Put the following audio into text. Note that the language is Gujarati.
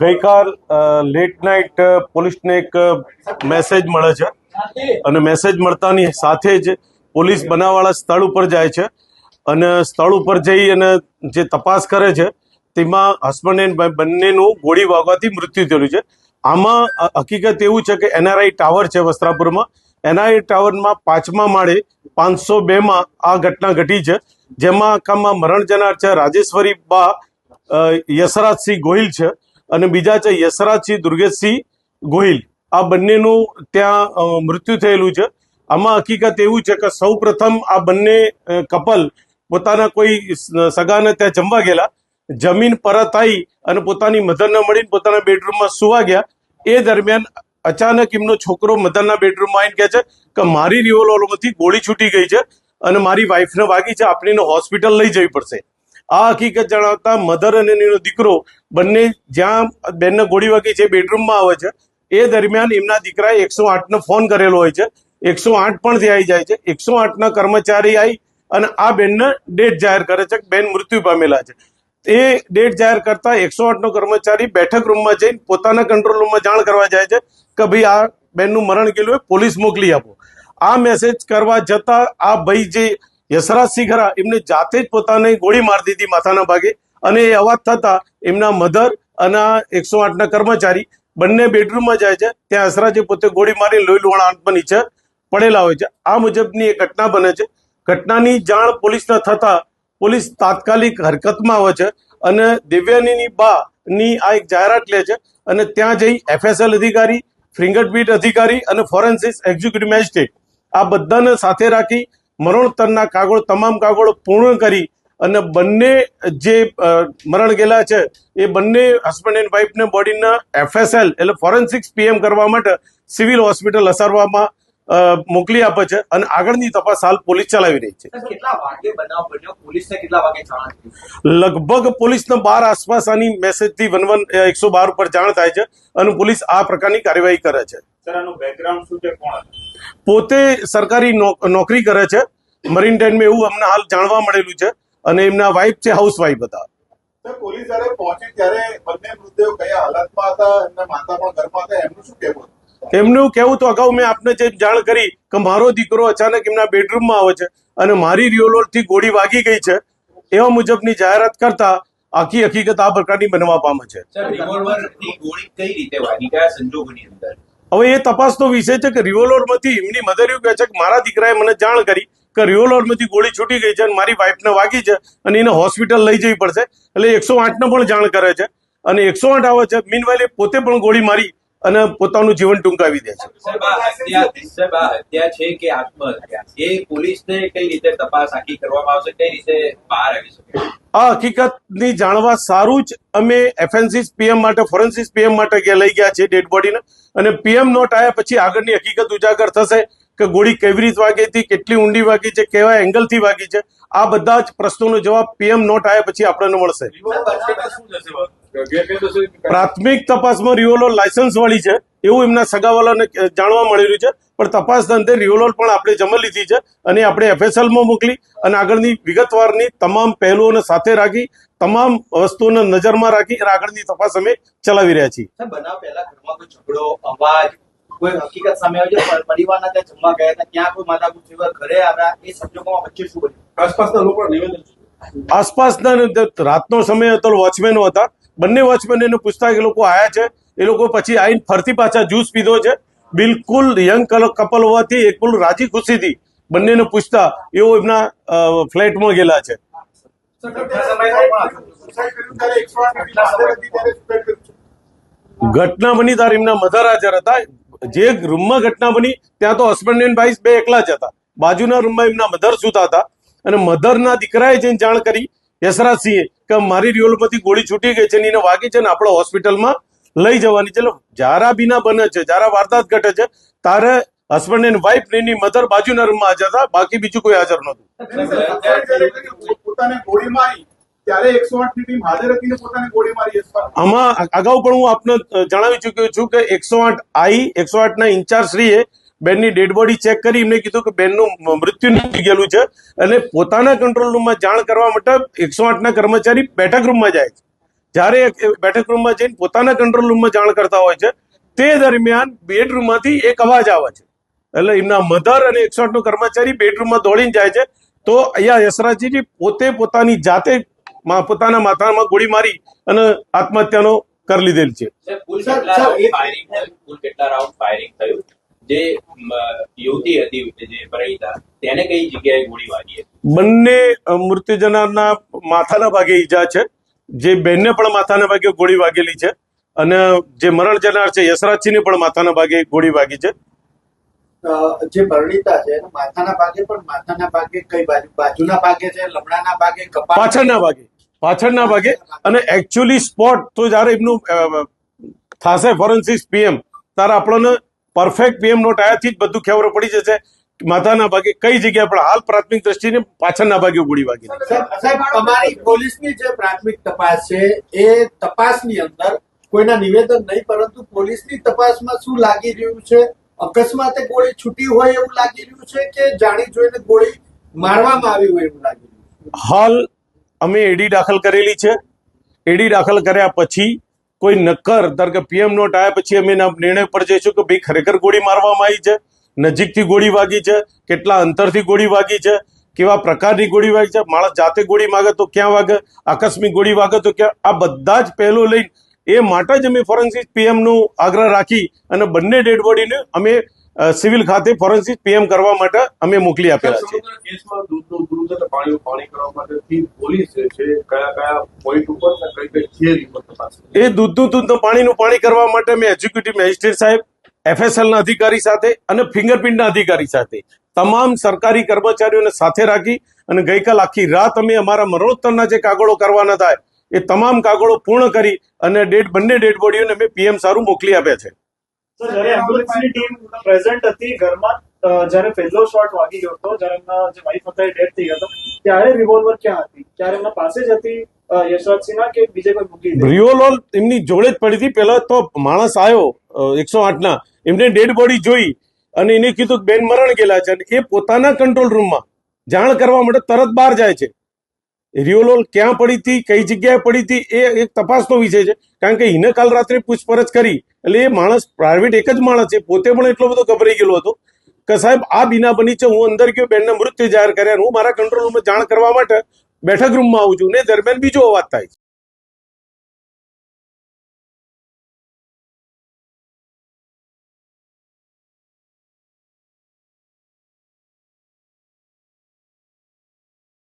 ગઈકાલ લેટ નાઇટ પોલીસને એક મેસેજ મળે છે. અને મેસેજ મળતાની સાથે જ પોલીસ બનાવવાળા સ્થળ ઉપર જાય છે. અને સ્થળ ઉપર જઈ અને જે તપાસ કરે છે, તેમાં હસબન્ડ એન્ડ બંનેનું ગોળી વાગવાથી મૃત્યુ થયેલું છે. આમાં હકીકત એવું છે કે એનઆરઆઈ ટાવર છે વસ્ત્રાપુરમાં. એનઆરઆઈ ટાવરમાં પાંચમા માળે પાંચસો બેમાં આ ઘટના ઘટી છે. જેમાં આખામાં મરણ જનાર છે રાજેશ્વરી બા યશરાજસિંહ ગોહિલ છે અને બીજા છે યશરાજસિંહ દુર્ગેશસિંહ ગોહિલ. આ બંનેનું ત્યાં મૃત્યુ થયેલું છે. આમાં હકીકત એવું છે કે સૌ પ્રથમ આ બંને કપલ પોતાના કોઈ સગાને ત્યાં જમવા ગયેલા. જમીન પરત આવી અને પોતાની મધરને મળીને પોતાના બેડરૂમમાં સુવા ગયા. એ દરમિયાન અચાનક એમનો છોકરો મધરના બેડરૂમમાં આવીને કહે છે કે મારી રિવોલ્વરમાંથી ગોળી છૂટી ગઈ છે અને મારી વાઈફને વાગી છે. આપણીને હોસ્પિટલ લઈ જવી પડશે. આ હકીકત જણાવતા મધર અને એનો દીકરો બંને જ્યાં બેનને ગોળી વાગી છે બેડરૂમમાં આવે છે, એ દરમિયાન એમના દીકરાએ એકસો આઠનો ફોન કરેલો હોય છે. એકસો આઠ પણ ત્યાં આવી જાય છે. એકસો આઠના કર્મચારી આવી અને આ બેનને ડેટ જાહેર કરે છે બેન મૃત્યુ પામેલા છે. એ ડેટ જાહેર કરતા એકસો આઠનો કર્મચારી બેઠક રૂમમાં જઈને પોતાના કંટ્રોલ રૂમમાં જાણ કરવા જાય છે કે ભાઈ આ બેનનું મરણ ગયેલું હોય, પોલીસ મોકલી આપો. આ મેસેજ કરવા જતા આ ભાઈ જે યશરાજસિંહ ખરા એમને જાતે જ પોતાને ગોળી મારી દીધી માથાના ભાગે અને એ અવાજ થતા એમના મધર અને એકસો આઠના કર્મચારી બંને બેડરૂમમાં જાય છે. ત્યાં યશરાજે પોતે ગોળી મારી લોહી લુહાણ આંટમાં નીચે પડેલા હોય છે. આ મુજબની એ ઘટના બને છે. ઘટનાની જાણ પોલીસને થતા પોલીસ તાત્કાલિક હરકતમાં આવે છે અને દિવ્યાનીની બા ની આ એક જાહેરાત લે છે અને ત્યાં જઈ એફએસએલ અધિકારી, ફિંગરપ્રિન્ટ અધિકારી અને ફોરેન્સિક એક્ઝિક્યુટિવ મેજિસ્ટ્રેટ આ બધાને સાથે રાખી મરણોત્તરના કાગળ, તમામ કાગળો પૂર્ણ કરી અને બંને જે મરણ ગયેલા છે, એ બંને હસબન્ડ એન્ડ વાઇફને બોડીના એફએસએલ એટલે ફોરેન્સિક્સ પીએમ કરવા માટે સિવિલ હોસ્પિટલ અસારવામાં મોકલી આપે છે અને આગળની તપાસ હાલ પોલીસ ચલાવી રહી છે. સાહેબ, કેટલા વાગે બનાવ બન્યો? પોલીસને કેટલા વાગે જાણ થઈ? લગભગ પોલીસને બાર આસપાસ આની મેસેજથી વન વન એકસો બાર ઉપર જાણ થાય છે અને પોલીસ આ પ્રકારની કાર્યવાહી કરે છે. સર આનું બેકગ્રાઉન્ડ શું છે? કોણ હતું? પોતે સરકારી નોકરી કરે છે. મરીન ટાઈમમાં એવું અમને હાલ જાણવા મળેલું છે અને એમના વાઇફ છે હાઉસ વાઇફ હતા પોલીસ જયારે પહોંચી ત્યારે બંને મૃતદેહો કયા હાલતમાં હતા? એમના માતા પણ ઘરમાં હતા? એમનું શું કહેવું હતું? એમનું કેવું તો અગાઉ મેં આપને જે જાણ કરી કે મારો દીકરો અચાનક એમના બેડરૂમમાં આવે છે અને મારી રિયોલોરથી ગોળી વાગી ગઈ છે એવા મુજબની જાહેરાત કરતા આખી હકીકત આ પ્રકારની બનવા પામે છે. હવે એ તપાસનો વિષય છે કે રિવોલ્વરમાંથી એમની મધર એવું કહે છે કે મારા દીકરાએ મને જાણ કરી કે રિવોલ્વરમાંથી ગોળી છૂટી ગઈ છે અને મારી વાઈફને વાગી છે અને એને હોસ્પિટલ લઈ જવી પડશે. એટલે એકસો આઠને પણ જાણ કરે છે અને એકસો આઠ આવે છે. મીનવાઇલ પોતે પણ ગોળી મારી અને પોતાનું જીવન ટૂંકાવી દે છે. આ હકીકતની જાણવા સારું જ અમે એફએનસીસ પીએમ માટે ફોરેન્સિસ પીએમ માટે લઈ ગયા છે ડેડ બોડીને. અને પીએમ નોટ આવ્યા પછી આગળની હકીકત ઉજાગર થશે કે ગોળી કેવી રીતે વાગી હતી કેટલી ઊંડી વાગી છે કેવા એંગલથી વાગી છે. આ બધા જ પ્રશ્નોનો જવાબ પીએમ નોટ આવ્યા પછી આપણને મળશે. પ્રાથમિક તપાસમાં રિયોલોલ લાયસન્સ વાળી છે. એવું એમના સગાવાલાને જાણવા મળેલું છે. પણ તપાસના અંતે રિયોલોલ પણ આપણે જમા લીધી છે અને આપણે એફએસએલમાં મોકલી અને આગળની વિગતવારની તમામ પહેલુઓને સાથે રાખી તમામ વસ્તુઓને નજરમાં રાખી અને આગળની તપાસ અમે ચલાવી રહ્યા છીએ. બનાવ પહેલા ઘરમાં કોઈ ઝઘડો અવાજ કોઈ હકીકત સામે આવી છે? પરિવારના ત્યાં જમવા ગયા હતા ત્યાં કોઈ માતા સિવાય ઘરે આવ્યા? એ સંજોગોમાં વચ્ચે શું બન્યું? આસપાસના લોકો નિવેદન આસપાસના રાતનો સમય હતો વોચમેનો હતા. બંને વોચમેન એને પૂછતા એ લોકો આયા છે એ લોકો પછી આવીને ફરતી પાછા જ્યુસ પીધો છે. બિલકુલ યંગ કપલ હોવાથી એકલું રાજી ખુશીથી બંનેને પૂછતા એવો એમના ફ્લેટમાં ગયેલા છે. સર, જ્યારે સુસાઇડ કર્યું ત્યારે 108 ની હાજર હતી ત્યારે સુસાઇડ કર્યું છે. ઘટના બની ત્યારે એમના મધર હાજર હતા. જે રૂમમાં ઘટના બની ત્યાં તો હસબન્ડ એન્ડ વાઇફ બે એકલા જ હતા. બાજુના રૂમમાં એમના મધર સુતા હતા. અને મધરના દીકરાએ જઈને જાણ કરી યશરાજસિંહે કે મારી રિયોલમાંથી ગોળી છૂટી ગઈ છે ને એને વાગી છે ને આપણે હોસ્પિટલમાં લઈ જવાની છે. જારા બીના બને છે જારા વારદાત ઘટે છે. તારે હસબન્ડ એન્ડ વાઇફ ને એની મધર બાજુના રૂમમાં હાજર હતા બાકી બીજું કોઈ હાજર નહોતું. સુસાઇડ જ્યારે કરી, પોતાને ગોળી મારી ત્યારે 108 ની ટીમ હાજર હતી ને પોતાને ગોળી મારી યશપાલ. આમાં અગાઉ પણ હું આપને જણાવી ચૂક્યો છું કે એકસો આઠ આઈ એકસો આઠ ના ઇન્ચાર્જ શ્રીએ બેનની ડેડ બોડી ચેક કરી, એમને કીધું કે બેનનું મૃત્યુ નીકળી ગયેલું છે અને પોતાના કંટ્રોલ રૂમમાં જાણ કરવા માટે એકસો આઠના કર્મચારી બેઠક રૂમમાં જાય છે. જ્યારે બેઠક રૂમમાં જઈને પોતાના કંટ્રોલ રૂમમાં જાણ કરતા હોય છે, તે દરમિયાન બેડરૂમમાંથી એક અવાજ આવે છે. એટલે એમના મધર અને એકસો આઠનો કર્મચારી બેડરૂમમાં દોડીને જાય છે. તો અહીંયા યશરાજજી પોતે પોતાની જાતે પોતાના માથામાં ગોળી મારી અને આત્મહત્યાનો કરી લીધેલ છે. જે યુવતી હતી જે પરિણીતા તેને કઈ જગ્યાએ ગોળી વાગી હતી? બંને અ, માથાના ભાગે ઈજા છે. જે બેનને પણ માથાના ભાગે ગોળી વાગેલી છે અને જે મરણ જનાર છે યશરાજસિંહને પણ માથાના ભાગે ગોળી વાગી છે. જે પરણીતા છે માથાના ભાગે પણ માથાના ભાગે કઈ બાજુ? બાજુના ભાગે છે લમણાના ભાગે કપાળ પાછળના ભાગે. પાછળના ભાગે. અને એકચ્યુઅલી સ્પોટ તો જ્યારે એમનું થાશે થશે ફોરેન્સિક પીએમ ત્યારે આપણને પરફેક્ટ પીએમ નોટ આયાથી જ બધું ખબર પડી જશે. માથાના ભાગે કઈ જગ્યાએ પણ હાલ પ્રાથમિક દ્રષ્ટિને પાછળના ભાગે ગોળી વાગી સાહેબ, તમારી પોલીસની જે પ્રાથમિક તપાસ છે એ તપાસની અંદર કોઈના નિવેદન નહીં પરંતુ પોલીસની તપાસમાં શું લાગી રહ્યું છે? અકસ્માતે ગોળી છૂટી હોય એવું લાગી રહ્યું છે કે જાણી જોઈને ગોળી મારવામાં આવી હોય એવું લાગી રહ્યું હાલ અમે એડી દાખલ કરેલી છે. એડી દાખલ કર્યા પછી કોઈ નક્કર, ધારો કે પીએમ નોટ આવ્યા પછી અમે એના નિર્ણય પર જઈશું કે ભાઈ ખરેખર ગોળી મારવામાં આવી છે, નજીકથી ગોળી વાગી છે, કેટલા અંતરથી ગોળી વાગી છે, કેવા પ્રકારની ગોળી વાગી છે, માણસ જાતે ગોળી માગે તો ક્યાં વાગે, આકસ્મિક ગોળી વાગે તો ક્યાં, આ બધા જ પહેલો લઈને એ માટે જ અમે ફોરેન્સિક પીએમનું આગ્રહ રાખી અને બંને ડેડ બોડીને અમે સિવિલ ખાતે ફોરેન્સિક પીએમ કરવા માટે અમે મોકલી આપેલા છે દૂધનું? એ દૂધનું દૂધ પાણીનું પાણી કરવા માટે મેં એક્ઝિક્યુટિવ મેજિસ્ટ્રેટ સાહેબ એફએસએલના અધિકારી સાથે અને ફિંગરપ્રિન્ટના અધિકારી સાથે તમામ સરકારી કર્મચારીઓને સાથે રાખી અને ગઈકાલ આખી રાત અમે અમારા મરણોત્તરના જે કાગળો કરવાના થાય એ તમામ કાગળો પૂર્ણ કરી અને ડેડ બંને ડેડ બોડીઓને અમે પીએમ સારું મોકલી આપ્યા છે સર જ્યારે એમ્બ્યુલન્સની ટીમ પ્રેઝન્ટ હતી ઘરમાં જયારે પહેલો શોટ વાગી ગયો હતો, જ્યારે એમના જે વાઈફ હતા એ ડેડ થઈ ગયો ત્યારે રિવોલ્વર ક્યાં હતી? ત્યારે એમના પાસે જ હતી યશરાજસિંહના કે બીજે કોઈ મૂકી દીધી એમની જોડે જ પડી હતી. પહેલા તો માણસ આવ્યો એકસો આઠના. એમને ડેડ બોડી જોઈ અને એને કીધું બેન મરણ ગયેલા છે એ પોતાના કંટ્રોલ રૂમમાં જાણ કરવા માટે તરત બહાર જાય છે. રિયોલોલ ક્યાં પડી હતી, કઈ જગ્યાએ પડી હતી, એ એક તપાસનો વિષય છે. કારણ કે એને કાલ રાત્રે પૂછપરછ કરી. એટલે એ માણસ પ્રાઇવેટ એક જ માણસ છે. પોતે પણ એટલો બધો ગભરાઈ ગયેલો હતો કે સાહેબ, આ બીના બની છે, હું અંદર ગયો, બેનના મૃત્યુ જાહેર કર્યા હું મારા કંટ્રોલ રૂમમાં જાણ કરવા માટે બેઠક રૂમમાં આવું છું. ને દરમિયાન બીજો અવાજ થાય